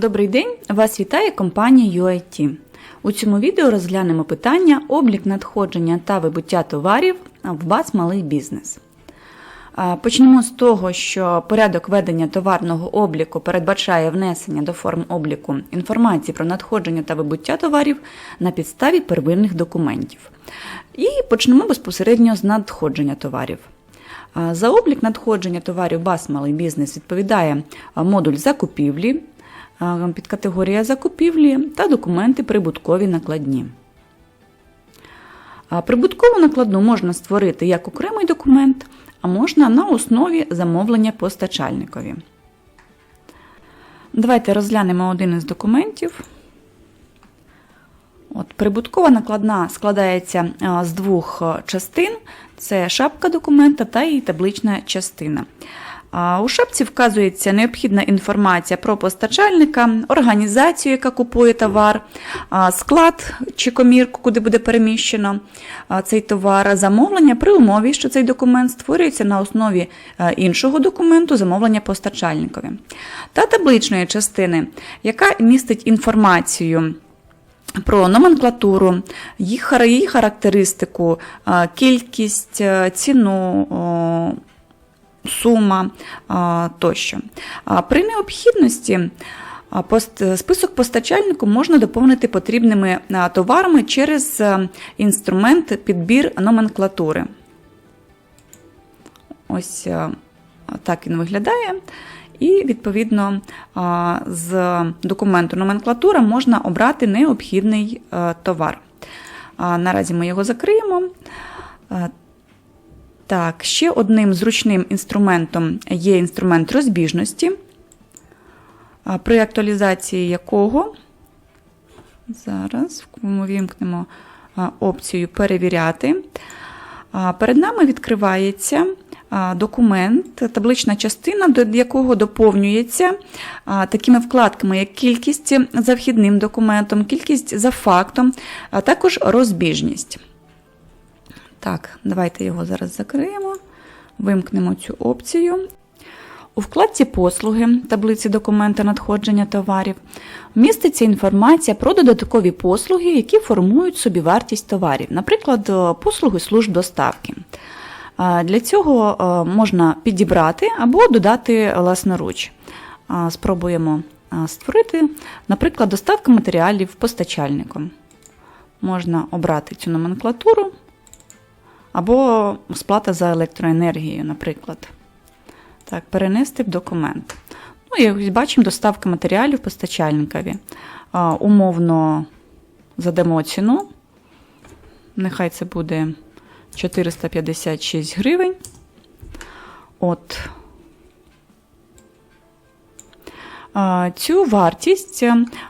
Добрий день! Вас вітає компанія UIT. У цьому відео розглянемо питання облік надходження та вибуття товарів в БАЦ Малий бізнес. Почнемо з того, що порядок ведення товарного обліку передбачає внесення до форм обліку інформації про надходження та вибуття товарів на підставі первинних документів. І почнемо безпосередньо з надходження товарів. За облік надходження товарів БАС Малий бізнес відповідає модуль закупівлі, а, підкатегорія закупівлі та документи прибуткові накладні. Прибуткову накладну можна створити як окремий документ, а можна на основі замовлення постачальникові. Давайте розглянемо один із документів. От, Прибуткова накладна складається з двох частин: це шапка документа та її таблична частина. У шапці вказується необхідна інформація про постачальника, організацію, яка купує товар, склад чи комірку, куди буде переміщено цей товар, замовлення при умові, що цей документ створюється на основі іншого документу замовлення постачальникові. Та табличної частини, яка містить інформацію. Про номенклатуру, її характеристику, кількість, ціну, сума тощо. При необхідності список постачальнику можна доповнити потрібними товарами через інструмент підбір номенклатури. Ось так він виглядає. І, відповідно, з документу номенклатура можна обрати необхідний товар. Наразі ми його закриємо. Так, ще одним зручним інструментом є інструмент розбіжності, при актуалізації якого зараз ми вімкнемо опцію Перевіряти. Перед нами відкривається документ, таблична частина, до якого доповнюється такими вкладками, як кількість за вхідним документом, кількість за фактом, а також розбіжність. Так, давайте його зараз закриємо, вимкнемо цю опцію. У вкладці Послуги таблиці документа надходження товарів міститься інформація про додаткові послуги, які формують собівартість товарів, наприклад, е, послуги служб доставки. Для цього е, можна підібрати або додати власноруч. Спробуємо створити, наприклад, доставка матеріалів постачальником. Можна обрати цю номенклатуру або сплата за електроенергію, наприклад. Так, перенести в документ. Ну, і бачимо доставка матеріалів постачальникові. А, умовно задамо ціну. Нехай це буде 456 гривень. От. Цю вартість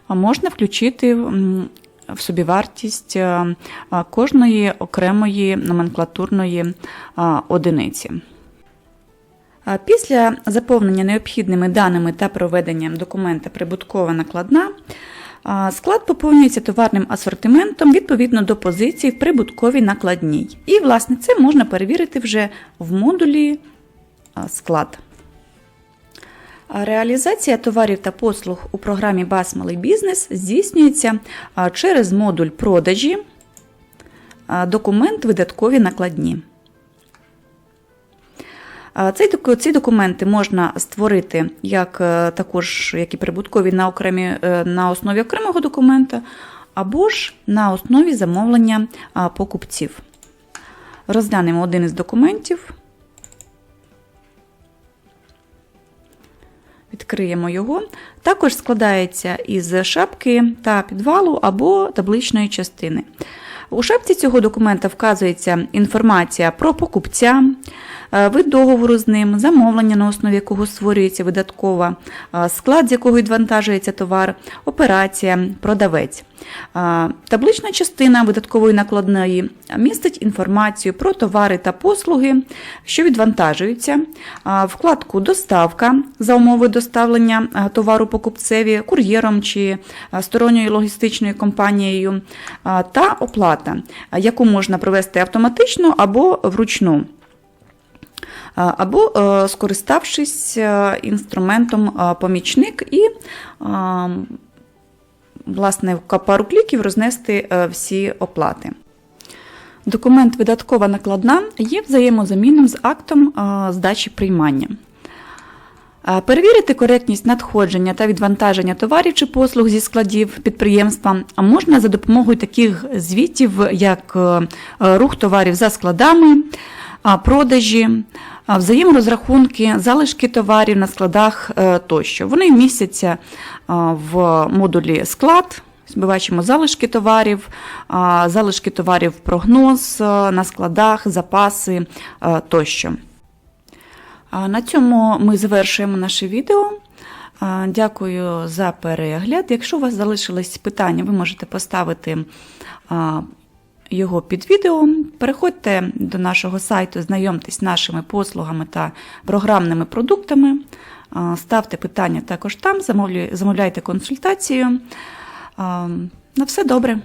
можна включити в собівартість е, кожної окремої номенклатурної одиниці. Після заповнення необхідними даними та проведенням документа прибуткова накладна, склад поповнюється товарним асортиментом відповідно до позицій в прибутковій накладній. І, власне, це можна перевірити вже в модулі склад. Реалізація товарів та послуг у програмі «БАС Малий бізнес здійснюється через модуль продажі, документ видаткові накладні. Ці документи можна створити як е, також як і прибуткові на, окремі, е, на основі окремого документа, або ж на основі замовлення покупців. Розглянемо один із документів. Відкриємо його. Також складається із шапки та підвалу або табличної частини. У шапці цього документа вказується інформація про покупця, е, вид договору з ним, замовлення, на основі якого створюється видаткова, е, склад, з якого відвантажується товар, операція, продавець. Таблична частина видаткової накладної містить інформацію про товари та послуги, що відвантажуються, вкладку Доставка за умови доставлення товару покупцеві кур'єром чи сторонньою логістичною компанією, та оплата, яку можна провести автоматично або вручну. або е, скориставшись е, інструментом е, помічник і власне в пару кліків рознести е, всі оплати. Документ видаткова накладна є взаємозамінним з актом е, здачі приймання. Е, Перевірити коректність надходження та відвантаження товарів чи послуг зі складів підприємства можна за допомогою таких звітів, як рух товарів за складами, продажі, взаєморозрахунки, залишки товарів на складах е, тощо. Вони містяться в модулі склад. Ми бачимо залишки товарів, залишки товарів прогноз е, на складах, запаси е, тощо. На цьому ми завершуємо наше відео. Дякую за перегляд. Якщо у вас залишились питання, ви можете поставити його під відео. Переходьте до нашого сайту, знайомтесь з нашими послугами та програмними продуктами. Ставте питання також там, замовляйте консультацію. На все добре.